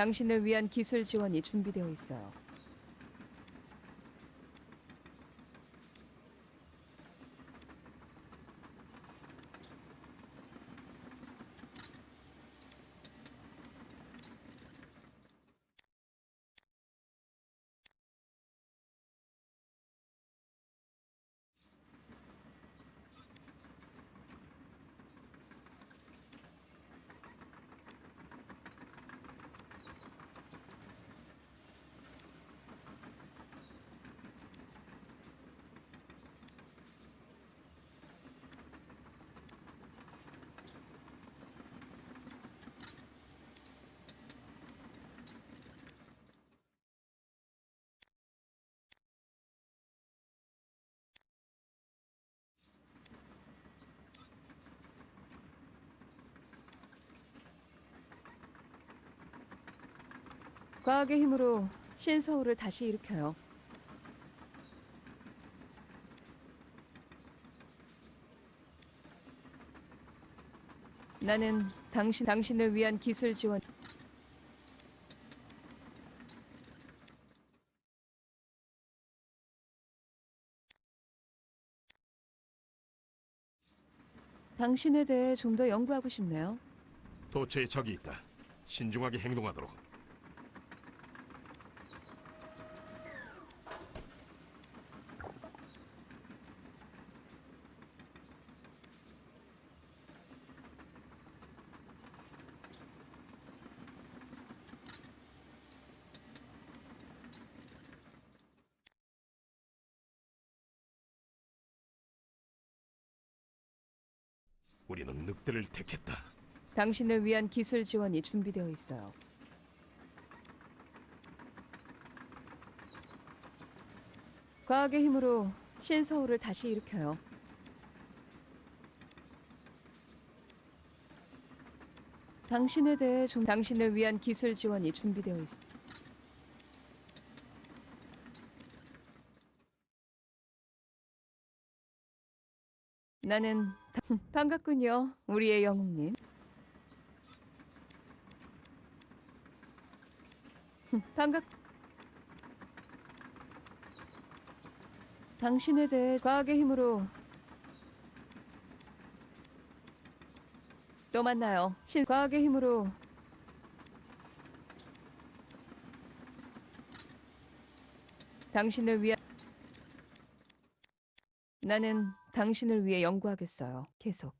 당신을 위한 기술 지원이 준비되어 있어요. 과학의 힘으로 신서울을 다시 일으켜요. 나는 당신 당신을 위한 기술 지원 당신에 대해 좀 더 연구하고 싶네요. 도처에 적이 있다. 신중하게 행동하도록. 우리는 늑대를 택했다. 당신을 위한 기술 지원이 준비되어 있어요. 과학의 힘으로 신서울을 다시 일으켜요. 당신에 대해 좀 당신을 위한 기술 지원이 준비되어 있어. 나는 다- 반갑군요, 우리의 영웅님. 반갑. 당신에 대해 과학의 힘으로 또 만나요. 신 과학의 힘으로 당신을 위한 나는 당신을 위해 연구하겠어요. 계속.